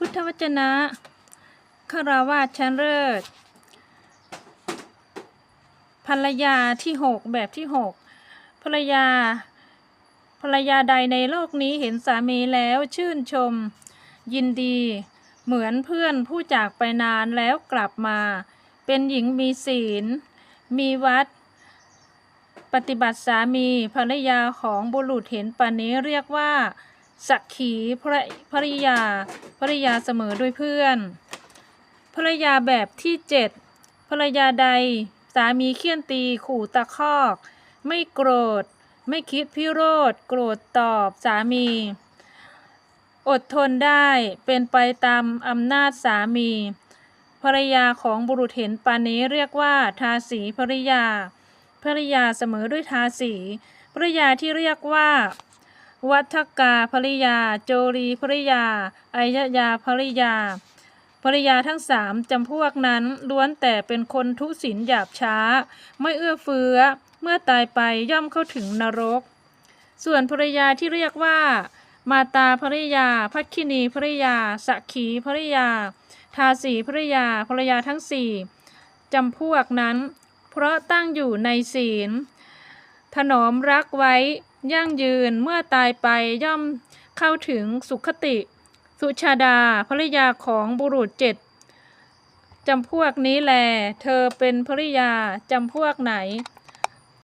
พุทธวจนะคาราวาสชั้นเลิศภรรยาที่หกแบบที่หกภรรยา ภรรยาใดในโลกนี้เห็นสามีแล้วชื่นชม ยินดี เหมือนเพื่อนผู้จากไปนานแล้วกลับมา เป็นหญิงมีศีล มีวัด ปฏิบัติสามีภรรยาของบุรุษเห็นปานนี้เรียกว่า สักขีภรภริยาภริยาเสมอด้วยเพื่อนภรรยาแบบที่เจ็ดภรรยาใดสามีเคี่ยนตีขู่ตะคอก ไม่โกรธ ไม่คิดพิโรธ โกรธตอบสามี อดทนได้เป็นไปตามอำนาจสามีภรรยาของบุรุษเห็นปานนี้เรียกว่าทาสีภริยาภรยาเสมอด้วยทาสีภรยาที่เรียกว่า วัฒกาภริยา โจรีภริยาอายยาภริยาภริยาทั้งสามจำพวกนั้นล้วนแต่เป็นคนทุศีลหยาบช้า ไม่เอื้อเฟื้อ เมื่อตายไปย่อมเข้าถึงนรก ส่วนภริยาที่เรียกว่า มาตาภริยาพักคินีภริยาสักขีภริยา ทาสีภริยาภรยาทั้งสี่จำพวกนั้น เพราะตั้งอยู่ในศีล ถนอมรักไว้ยั่งยืนเมื่อตายไปย่อมเข้าถึงสุขติ สุชาดาภริยาของบุรุษเจ็ดจำพวกนี้แล เธอเป็นภริยาจำพวกไหน